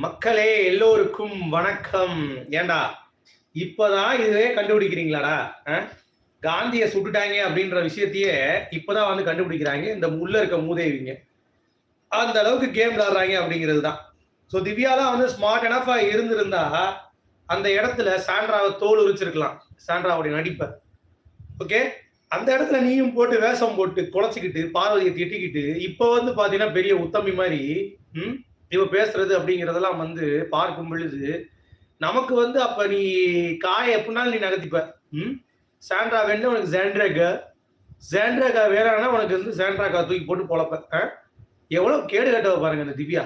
மக்களே எல்லோருக்கும் வணக்கம். ஏண்டா இப்பதான் இதுவே கண்டுபிடிக்கிறீங்களாடா? காந்திய சுட்டுட்டாங்க அப்படின்ற விஷயத்தையே இப்பதான் வந்து கண்டுபிடிக்கிறாங்க. இந்த உள்ள இருக்க மூதேவிங்க அந்த அளவுக்கு கேம் விளாடுறாங்க அப்படிங்கிறது தான். ஸோ திவ்யாலாம் வந்து ஸ்மார்ட் எனஃபா இருந்திருந்தா அந்த இடத்துல சாண்ட்ராவை தோல் உரிச்சிருக்கலாம். சாண்ட்ராவுடைய நடிப்பை ஓகே அந்த இடத்துல நீயும் போட்டு வேஷம் போட்டு குலைச்சிக்கிட்டு பார்வதியை திட்டிக்கிட்டு இப்போ வந்து பாத்தீங்கன்னா பெரிய உத்தமி மாதிரி ம்? இவ பேசுறது அப்படிங்கறதெல்லாம் வந்து பார்க்கும் பொழுது நமக்கு வந்து அப்ப நீ காய எப்படினாலும் நீ நகர்த்திப்ப. ம்? சாண்ட்ரா வேணும் உனக்கு ஜாண்ட்ராகா ஜாண்ட்ராகா வேறானா உனக்கு வந்து சாண்ட்ராகா தூக்கி போட்டு பொழப்ப. எவ்வளவு கேடு கட்டவ பாருங்க இந்த திவ்யா.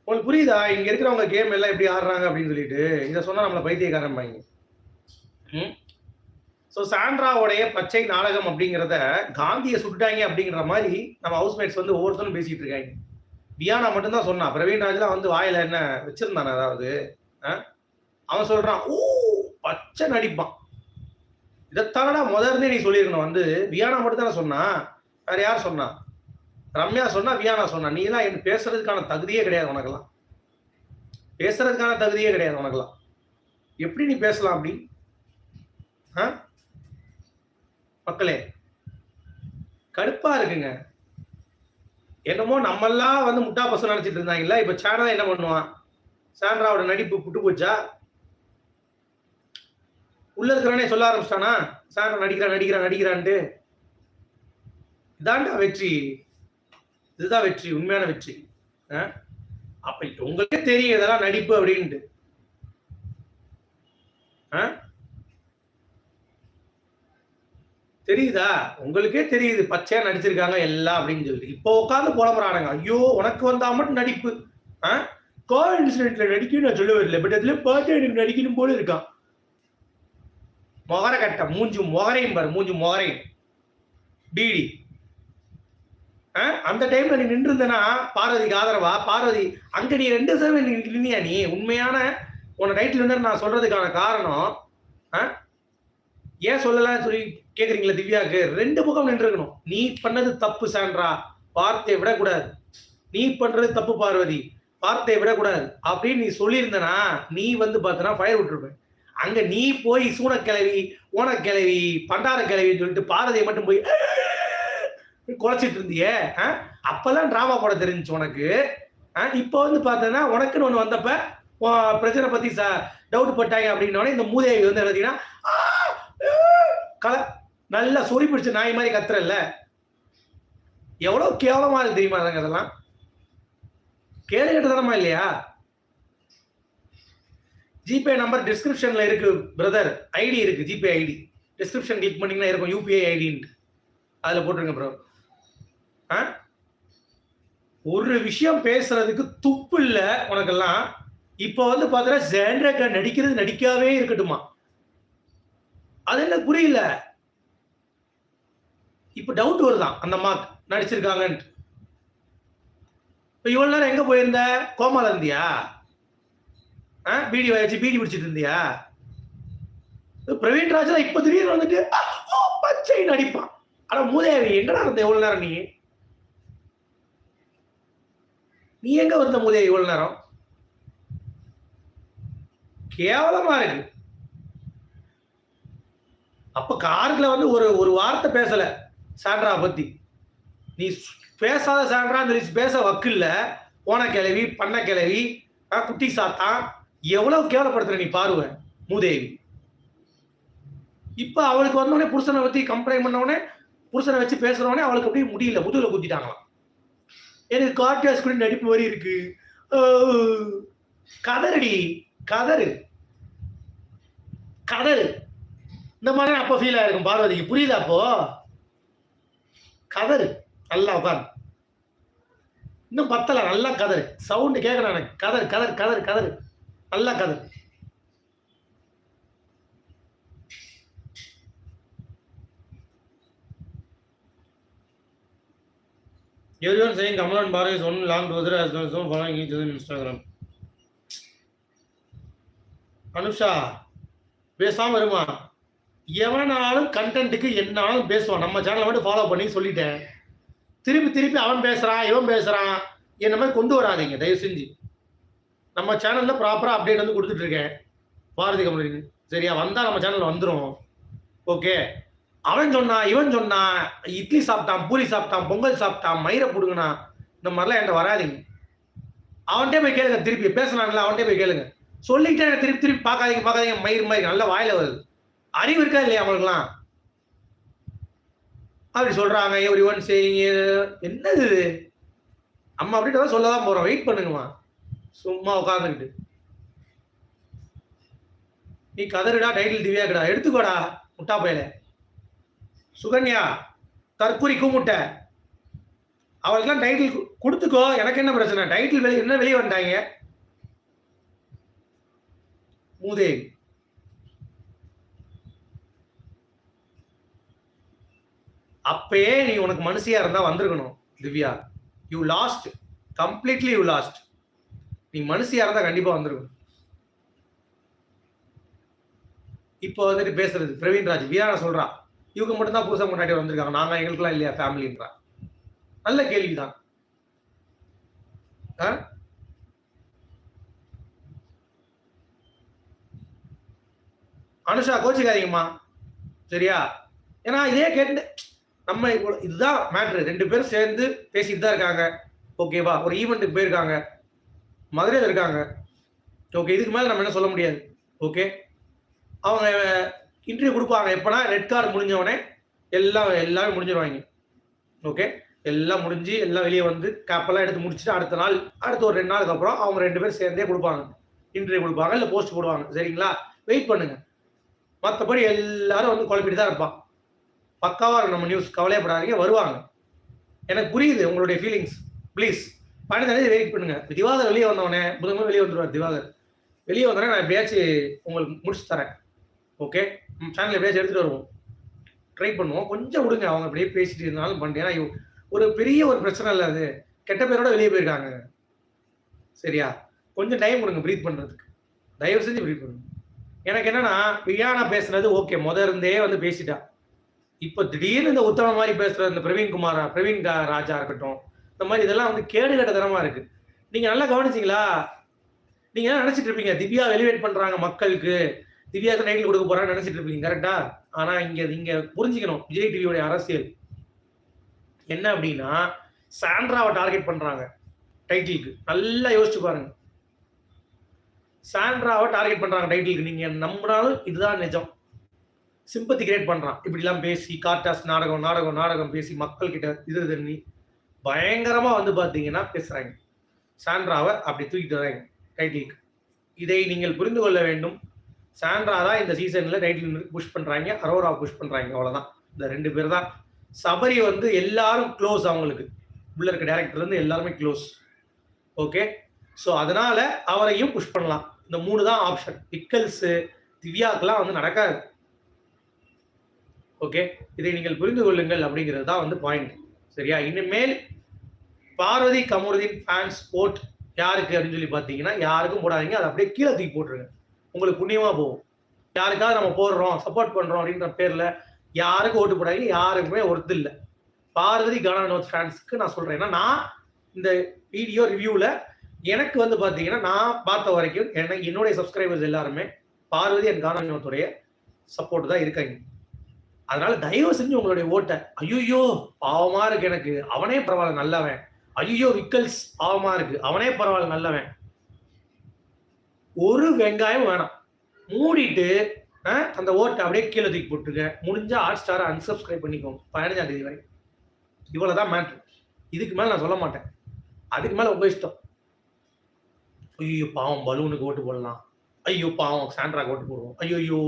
உங்களுக்கு புரியுதா? இங்க இருக்கிறவங்க கேம் எல்லாம் எப்படி ஆடுறாங்க அப்படின்னு சொல்லிட்டு. இதை சொன்னா நம்மள பைத்தியக்காரன் பாங்க ம்? ஸோ சாண்ட்ராவுடைய பச்சை நாடகம் அப்படிங்கிறத காந்தியை சுட்டுட்டாங்க அப்படிங்கிற மாதிரி நம்ம ஹவுஸ்மேட்ஸ் வந்து ஒவ்வொருத்தரும் பேசிட்டு இருக்காங்க. வியானா மட்டும்தான் சொன்னான். பிரவீன் ராஜ்லாம் வந்து வாயில என்ன வச்சிருந்தானே அதாவது ஆ? அவன் சொல்றான் ஊ பச்சை நடிப்பான். இதைத்தானடா முதல்ல நீ சொல்லியிருக்கணும். வந்து வியானா மட்டும் தானே சொன்னா? வேற யார் சொன்னா? ரம்யா சொன்னா வியானா சொன்னா. நீ எல்லாம் எனக்கு பேசுறதுக்கான தகுதியே கிடையாது உனக்கெல்லாம். பேசுறதுக்கான தகுதியே கிடையாது உனக்கெல்லாம். எப்படி நீ பேசலாம் அப்படி? ஆ? மக்களே கடுப்பா இருக்குங்க. என்னமோ நம்மெல்லாம் வந்து முட்டா பசங்க நினைச்சிட்டு இருந்தாங்கல்ல இப்ப சேனல் என்ன பண்ணுவான்? சாண்ட்ராவோட நடிப்பு புட்டு போச்சா? உள்ள இருக்கிறவனே சொல்ல ஆரம்பிச்சிட்டானா? சாண்ட்ரா நடிக்கிறான் நடிக்கிறான் நடிக்கிறான்ட்டு. இதாண்டா வெற்றி. இதுதான் வெற்றி உண்மையான வெற்றி. ஆ? அப்ப உங்களுக்கே தெரியும் இதெல்லாம் நடிப்பு அப்படின்ட்டு. ஆ? தெரியுதா? உங்களுக்கே தெரியுது பச்சையா நடிச்சிருக்காங்க எல்லாம் அப்படின்னு சொல்லிட்டு. இப்போ உட்காந்து புலம்புறானுங்க ஐயோ உனக்கு வந்தா மட்டும் நடிப்பு. ஆ? கால் இன்சிடென்ட்ல நடிக்கணும் நான் சொல்ல வரல பட் அதுல பாட்டு எனக்கு நடிக்கணும் போல இருக்கான். மொகர கட்ட மூஞ்சு மொகரையும் பாரு மூஞ்சு மொகரையும். டிடி ஆ? அந்த டைம்ல நீ நின்று இருந்தனா பார்வதிக்கு ஆதரவா? பார்வதி அங்க நீ ரெண்டு சேவை நின்னியா நீ? உண்மையான உன டைட்டில் நான் சொல்றதுக்கான காரணம் ஆ? ஏன் சொல்லலாம்னு சொல்லி கேக்குறீங்களா திவ்யாக்கு? ரெண்டு பக்கம் நின்றுக்கணும் நீ பண்ணது தப்பு சான்றா? வார்த்தையை விடக்கூடாது. நீ பண்றது தப்பு பார்வதி. வார்த்தையை விடக்கூடாது. அப்படின்னு நீ சொல்லியிருந்தனா நீ வந்து பார்த்தனா ஃபயர் விட்டுருப்பேன் அங்க நீ போய் சூனக்கிழவி ஓனக்கிழவி பண்டார கிளவின்னு சொல்லிட்டு பாரதியை மட்டும் போய் குலைச்சிட்டு இருந்தியே ஆ? அப்பெல்லாம் டிராமா போட தெரிஞ்சுச்சு உனக்கு. ஆ? இப்போ வந்து பார்த்தனா உனக்குன்னு ஒன்று வந்தப்ப பிரச்சனை பிரச்சனை பத்தி டவுட் பட்டாங்க அப்படின்னோடனே இந்த மூதேவி வந்து பார்த்தீங்கன்னா கலை நல்லா சொறி பிடிச்ச நாய் மாதிரி கத்துறல்ல எவ்வளோ கேவலமாக இருக்கு தெரியுமா அதுங்க அதெல்லாம்? கேடு கட்டுத்தனமா இல்லையா? ஜிபே நம்பர் டிஸ்கிரிப்ஷனில் இருக்கு பிரதர் ஐடி இருக்கு ஜிபே ஐடி. டிஸ்கிரிப்ஷன் கிளிக் பண்ணிங்கன்னா இருக்கும் யூபிஐ ஐடின்ட்டு. அதில் போட்டுருங்க ப்ரோ ஆ? ஒரு விஷயம் பேசுறதுக்கு துப்பு இல்லை உனக்கெல்லாம். இப்போ வந்து பார்த்தீங்கன்னா ஜேண்ட்ரக்கா நடிக்கிறது நடிக்காவே இருக்கட்டுமா? அது என்ன புரியல. இப்ப டவுட் வருதான். அந்த அம்மா நடிச்சிருக்காங்கன்ட்டு. இப்போ இவ்வளவு நேரம் எங்க போயிருந்த? கோமால இருந்தியா? ஆ? பீடி வச்சு பீடி பிடிச்சிட்டு இருந்தியா? பிரவீன் ராஜா இப்ப திடீர்னு வந்துட்டு பச்சை நடிப்பான். ஆனா மூதேவி எங்கடா இருந்த எவ்வளோ நேரம் நீ? நீ எங்க வந்த மூதேவி இவ்வளவு நேரம்? கேவலமா இருக்கு. அப்போ காரில் வந்து ஒரு ஒரு வார்த்தை பேசலை சாண்ட்ரா பற்றி நீ பேசாத சாண்ட்ரான்னு சொல்லி பேச வக்கில்ல போன கிளவி பண்ண கிளவி ஆ, குட்டி சாத்தான் எவ்வளவு கேவலப்படுத்துற நீ பாருவ மூதேவி. இப்போ அவளுக்கு வந்தோடனே புருஷனை பற்றி கம்ப்ளைண்ட் பண்ணவுடனே புருஷனை வச்சு பேசுகிறவனே அவளுக்கு அப்படியே முடியல முதுகில் குத்திட்டாங்களாம். எனக்கு கார்டியாஸ் கூட நடிப்பு மாதிரி இருக்கு. கதறடி கதறு. கதறு. இந்த மாதிரி அப்போ ஃபீல் ஆயிருக்கும். பார்வதிக்கு. புரியுதா அப்போ? கதறு. நல்லா உட்காரு. இன்னும் பத்தல. நல்லா கதறு. சவுண்டு கேட்கணும் எனக்கு. கதறு கதறு கதறு கதறு. நல்லா கதறு. எவ்வளோ செய்யும் Kamalan Bharathi one long long brother as well Anusha பேசாமல் இருமா எவனாலும் கண்டென்ட்டுக்கு என்னாலும் பேசுவான். நம்ம சேனலை மட்டும் ஃபாலோ பண்ணி சொல்லிட்டேன். திருப்பி திருப்பி அவன் பேசுகிறான் இவன் பேசுகிறான் என்ன மாதிரி கொண்டு வராதீங்க தயவு செஞ்சு. நம்ம சேனலில் ப்ராப்பராக அப்டேட் வந்து கொடுத்துட்ருக்கேன் பாரதி கம்பெனி சரியா? வந்தால் நம்ம சேனலில் வந்துரும். ஓகே அவன் சொன்னான் இவன் சொன்னான் இட்லி சாப்பிட்டான் பூரி சாப்பிட்டான் பொங்கல் சாப்பிட்டான் மயிரை புடுங்கினா இந்த மாதிரிலாம் என்கிட்ட வராதீங்க. அவன்கிட்ட போய் கேளுங்க திருப்பி. பேசுனாங்கல்ல அவன்கிட்ட போய் கேளுங்க. சொல்லிக்கிட்டே திருப்பி திருப்பி பார்க்காதீங்க பார்க்காதீங்க. மயிர் மயிர் நல்ல வாயில வருது. அறிவு இருக்கா இல்லையா அவங்களுக்குலாம் அப்படி சொல்றாங்க எவ்ரி ஒன் செய்யுங்க என்னது இது? அம்மா அப்படின்ட்டு தான் சொல்ல தான் போறோம். வெயிட் பண்ணுங்கம்மா. சும்மா உட்காந்துக்கிட்டு நீ கதறுடா டைட்டில் திவ்யாக்குடா. எடுத்துக்கோடா முட்டா பையல. சுகன்யா தற்கூரி கூமுட்டை. அவளுக்கெல்லாம் டைட்டில் கொடுத்துக்கோ. எனக்கு என்ன பிரச்சனை? டைட்டில் வெளியே என்ன வெளியே வந்துட்டாங்க? மூதே அப்பயே நீ உனக்கு மனுஷியா இருந்தா வந்திருக்கணும் Divya. You lost completely you lost நீ மனுஷியா இருந்தா கண்டிப்பா வந்திருக்கணும். இப்போ வந்துட்டு பேசுறது பிரவீன் ராஜ். வீரான சொல்றா இவங்க மட்டும் தான் புதுசாக முன்னாடி வந்திருக்காங்க. நாங்க எங்களுக்குலாம் இல்லையா ஃபேமிலின்றா நல்ல கேள்விதான். ஆ? அனுஷா கோச்சிக்காதீங்கம்மா. சரியா? ஏன்னா இதே கேட்டு நம்ம இதுதான் மேட்ரு ரெண்டு பேரும் சேர்ந்து பேசிட்டு தான் இருக்காங்க. ஓகேவா ஒரு ஈவெண்ட்டுக்கு போயிருக்காங்க. மதுரையில் இருக்காங்க. ஓகே இதுக்கு மேலே நம்ம என்ன சொல்ல முடியாது? ஓகே அவங்க இன்டர்வியூ கொடுப்பாங்க. எப்போனா ரெட் கார்டு முடிஞ்சவொடனே எல்லாம் எல்லாமே முடிஞ்சிருவாங்க. ஓகே எல்லாம் முடிஞ்சு எல்லாம் வெளியே வந்து கேப்பெல்லாம் எடுத்து முடிச்சுட்டு அடுத்த நாள் அடுத்த ஒரு ரெண்டு நாளுக்கு அப்புறம் அவங்க ரெண்டு பேரும் சேர்ந்தே கொடுப்பாங்க. இன்டர்வியூ கொடுப்பாங்க. இல்லை போஸ்ட் போடுவாங்க. சரிங்களா? வெயிட் பண்ணுங்க. மற்றபடி எல்லாரும் வந்து குழப்பிட்டு தான் இருப்பான் பக்காவாக இருக்கும் நம்ம நியூஸ் கவலையப்படாதீங்க வருவாங்க. எனக்கு புரியுது உங்களுடைய ஃபீலிங்ஸ் ப்ளீஸ் பதினஞ்சு வெயிட் பண்ணுங்க. திவாகர் வெளியே வந்தவொடனே புதன்கிழமை வெளியே வந்துடுவார் திவாகர். வெளியே வந்தோடனே நான் எப்படியாச்சும் உங்களுக்கு முடிச்சு தரேன். ஓகே சேனல் எப்படியாச்சும் எடுத்துகிட்டு வருவோம். ட்ரை பண்ணுவோம். கொஞ்சம் விடுங்க. அவங்க அப்படியே பேசிட்டு இருந்தாலும் பண்ணிட்டு. ஏன்னா ஒரு பெரிய ஒரு பிரச்சனை இல்லை அது. கெட்ட பேரோட வெளியே போயிருக்காங்க. சரியா? கொஞ்சம் டைம் கொடுங்க ப்ரீத் பண்ணுறதுக்கு தயவு செஞ்சு ப்ரீத் பண்ணுங்க. எனக்கு என்னன்னா வியானா பேசுனது ஓகே முத இருந்தே வந்து பேசிட்டா. இப்போ திடீர்னு இந்த உத்தம மாதிரி பேசுற இந்த பிரவீன் குமார் பிரவீன் ராஜா இருக்கட்டும் இந்த மாதிரி இதெல்லாம் வந்து கேடு கட்டத்தனமா இருக்கு. நீங்க நல்லா கவனிச்சிங்களா? நீங்க என்ன நினைச்சிட்டு இருப்பீங்க? திவ்யா எலிவேட் பண்றாங்க மக்களுக்கு. திவ்யாக்கு நைட்டில் கொடுக்க போறான்னு நினைச்சிட்டு இருப்பீங்க கரெக்டா ஆனா இங்க இங்க புரிஞ்சுக்கணும் விஜய் டிவியோட அரசியல். என்ன அப்படின்னா சாண்ட்ராவை டார்கெட் பண்றாங்க டைட்டிலுக்கு நல்லா யோசிச்சு பாருங்க. சாண்ட்ராவை டார்கெட் பண்றாங்க டைட்டிலுக்கு நீங்க நம்பினாலும் இதுதான் நிஜம். சிம்பத்தி கிரியேட் பண்றான். இப்படிலாம் பேசி கார்டாஸ் நாடகம் நாடகம் நாடகம் பேசி மக்கள் கிட்ட இது தண்ணி பயங்கரமா வந்து பாத்தீங்கன்னா பேசுறாங்க. சாண்ட்ராவை அப்படி தூக்கிட்டு வராங்க டைட்டிலுக்கு. இதை நீங்கள் புரிந்து கொள்ள வேண்டும். சாண்ட்ரா தான் இந்த சீசன்ல டைட்டில் புஷ் பண்றாங்க அரோரா புஷ் பண்றாங்க அவ்வளவுதான். இந்த ரெண்டு பேர் தான். சபரி வந்து எல்லாரும் க்ளோஸ் அவங்களுக்கு. உள்ள இருக்க டேரக்டர் இருந்து எல்லாருமே க்ளோஸ் ஓகே ஸோ அதனால அவரையும் புஷ் பண்ணலாம். இந்த மூணு தான் ஆப்ஷன் பிக்கல்ஸு திவ்யாக்கெல்லாம் வந்து நடக்காது. ஓகே இதை நீங்கள் புரிந்து கொள்ளுங்கள் அப்படிங்கிறது தான் வந்து பாயிண்ட் சரியா? இனிமேல் பார்வதி கமருதீன் ஃபேன்ஸ் ஓட் யாருக்கு அப்படின்னு சொல்லி பார்த்தீங்கன்னா யாருக்கும் போடாதீங்க. அதை அப்படியே கீழே தூக்கி போட்டுருங்க. உங்களுக்கு புண்ணியமாக போகும். யாருக்காவது நம்ம போடுறோம் சப்போர்ட் பண்ணுறோம் அப்படின்ற பேரில் யாருக்கும் ஓட்டு போடாதீங்க? யாருக்குமே ஒருத்து இல்லை. பார்வதி கனா நோத் ஃபேன்ஸுக்கு நான் சொல்கிறேன் ஏன்னா நான் இந்த வீடியோ ரிவ்யூவில் எனக்கு வந்து பார்த்தீங்கன்னா நான் பார்த்த வரைக்கும் என்ன என்னுடைய சப்ஸ்கிரைபர்ஸ் எல்லாருமே பார்வதி அண்ட் கானா வினோத்துடைய சப்போர்ட் தான் இருக்காங்க. அதனால தயவு செஞ்சு உங்களுடைய ஓட்டை ஐயோ பாவமா இருக்கு எனக்கு. அவனே பரவாயில்ல நல்லவன். ஐயோ விக்கல்ஸ் பாவமா இருக்கு. அவனே பரவாயில்ல நல்லவன். ஒரு வெங்காயம் வேணாம். மூடிட்டு அந்த ஓட்டை அப்படியே கீழே தூக்கி போட்டுருங்க. முடிஞ்சா ஹாட் ஸ்டாரை அன்சப்ஸ்கிரைப் பண்ணிக்கோங்க. பதினஞ்சாம் தேதி வரை. இவ்வளவுதான் மேட்ரு இதுக்கு மேல நான் சொல்ல மாட்டேன். அதுக்கு மேல உங்க இஷ்டம். ஐயோ பாவம் பலூனுக்கு ஓட்டு போடலாம். ஐயோ பாவம் சாண்ட்ராக்கு ஓட்டு போடுவோம். ஐயோ ஐயோ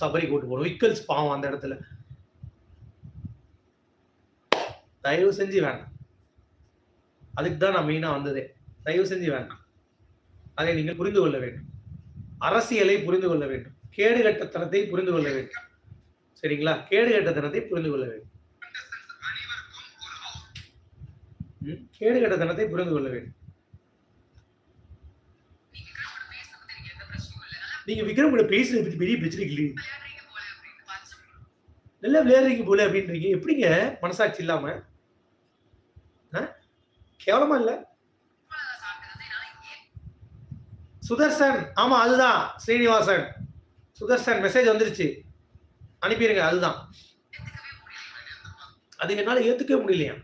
சபரிக்கு ஓட்டு போடுவோம். விக்கல்ஸ் பாவம் அந்த இடத்துல. தயவு செஞ்சு வேண்டாம். அதுக்கு தான் நான் மெயினா வந்ததே. தயவு செஞ்சு வேண்டாம். அதை நீங்கள் புரிந்து கொள்ள வேண்டும். அரசியலை புரிந்து கொள்ள வேண்டும். கேடுகட்டத்தனத்தை புரிந்து கொள்ள வேண்டும். சரிங்களா? கேடுகட்டத்தனத்தை புரிந்து கொள்ள வேண்டும். ம், கேடுகட்டத்தனத்தை புரிந்து கொள்ள வேண்டும். நீங்க விக்ரம் கூட பேசுறது பத்தி பெரிய பிரச்சனை இல்லை நல்லா விளையாடுறீங்க போல அப்படின்றீங்க. எப்படிங்க மனசாட்சி இல்லாம? கேவலமா இல்ல? சுதர்சன் ஆமா அதுதான். ஸ்ரீனிவாசன். சுதர்சன் மெசேஜ் வந்துருச்சு. அனுப்பிடுங்க அதுதான். அது என்னால ஏத்துக்கவே முடியலையா.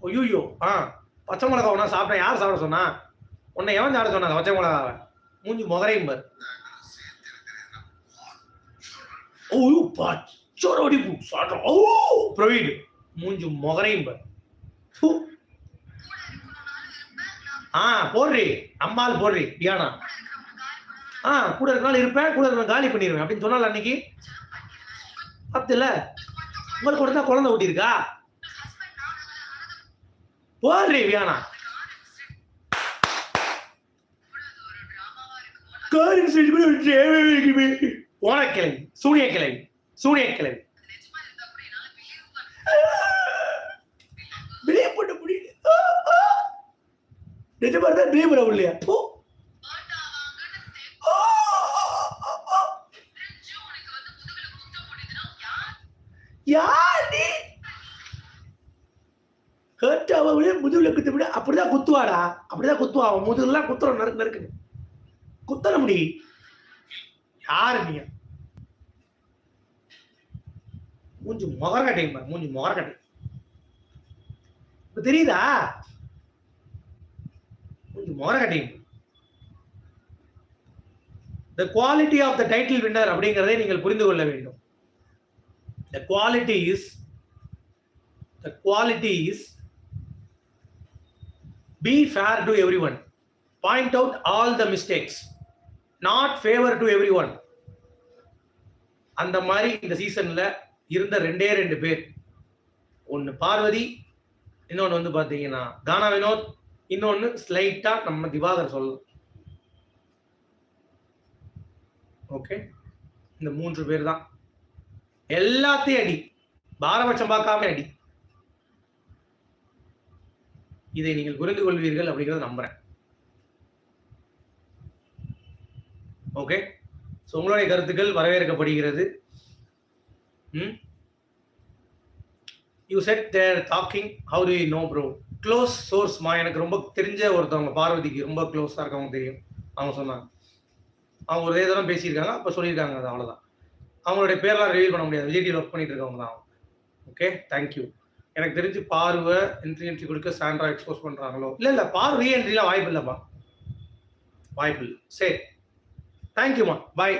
ஐயோ ஆ பச்சை மிளகா ஒன்றா சாப்பிட்டேன். யார் சாப்பிட சொன்னா? உன்னை எவன் சாப்பிட சொன்னாங்க பச்சை மிளகாவை? மூஞ்சி முகரையும் பார். ஓ பச்சோட வெடிப்பு சாப்பிட்றோம் ஓ பிரவீன். மூஞ்சி முகரையும் பார். ஆ போடுறி. அம்மாள் போடுறி டியானா ஆ கூட இருக்கனால இருப்பேன் கூட இருக்க காலி பண்ணிடுவேன் அப்படின்னு சொன்னால அன்னைக்கு? பத்துல உங்களுக்கு கூட தான் குழந்தை ஊட்டியிருக்கா? போடுறி வியானா காரியம் செஞ்சு கூட ஒரு தேவை இருக்குமே. ஓனக்கிழவி சூனிய கிழவி சூனிய வெளியே போட்டு முடியல நிஜமா இருந்தா பண்ண முடியலையா போ. யார் நீ? ஹர்ட் ஆக விட முதுகுல குத்த விட அப்படிதான் குத்துவாடா. அப்படிதான் குத்துவா அவன் முதுகுலாம் குத்துறோம் நறுக்கு நறுக்குன்னு. குத்தல முடி. யாரு நீ? மூஞ்சி முகரக்கட்டை பாரு, மூஞ்சி முகரக்கட்டை. இப்ப தெரியுதா? மூஞ்சி முகரக்கட்டை the quality of the title winner அப்படிங்கிறதை நீங்கள் புரிந்து கொள்ள வேண்டும். The quality is the quality is be fair to everyone point out all the mistakes not favour to everyone அந்த மாதிரி இந்த சீசன்ல இருந்த ரெண்டே ரெண்டு பேர். ஒன்னு பார்வதி இன்னொன்று வந்து பார்த்தீங்கன்னா தானா வினோத் இன்னொன்னு ஸ்லைட்டா நம்ம திவாகர் சொல்லலாம் ஓகே இந்த மூன்று பேர் தான் எல்லாத்தையும் அடி. பாரபட்சம் பார்க்காம அடி. இதை நீங்கள் புரிந்து கொள்வீர்கள் அப்படிங்கிறத நம்புறேன். ஓகே ஸோ உங்களுடைய கருத்துக்கள் வரவேற்கப்படுகிறது. ம் you said there talking how do you know bro close சோர்ஸ்மா எனக்கு ரொம்ப தெரிஞ்ச ஒருத்தவங்க பார்வதிக்கு ரொம்ப க்ளோஸாக இருக்கவங்க தெரியும். அவங்க சொன்னாங்க. அவங்க ஒரு இதெல்லாம் பேசியிருக்காங்க அப்போ சொல்லியிருக்காங்க அது அவ்வளோதான் அவங்களுடைய பேர்லாம் ரிவீல் பண்ண முடியாது. விஜய் ஒர்க் பண்ணிட்டு இருக்கவங்க தான் ஓகே தேங்க்யூ எனக்கு தெரிஞ்சு பார்வை என்ட்ரி என்ட்ரி கொடுக்க சாண்ட்ரா எக்ஸ்போஸ் பண்ணுறாங்களோ இல்லை இல்லை பார்வை ரீஎன்ட்ரிலாம் வாய்ப்பு இல்லைப்பா வாய்ப்பு இல்லை சரி தேங்க்யூம்மா பாய்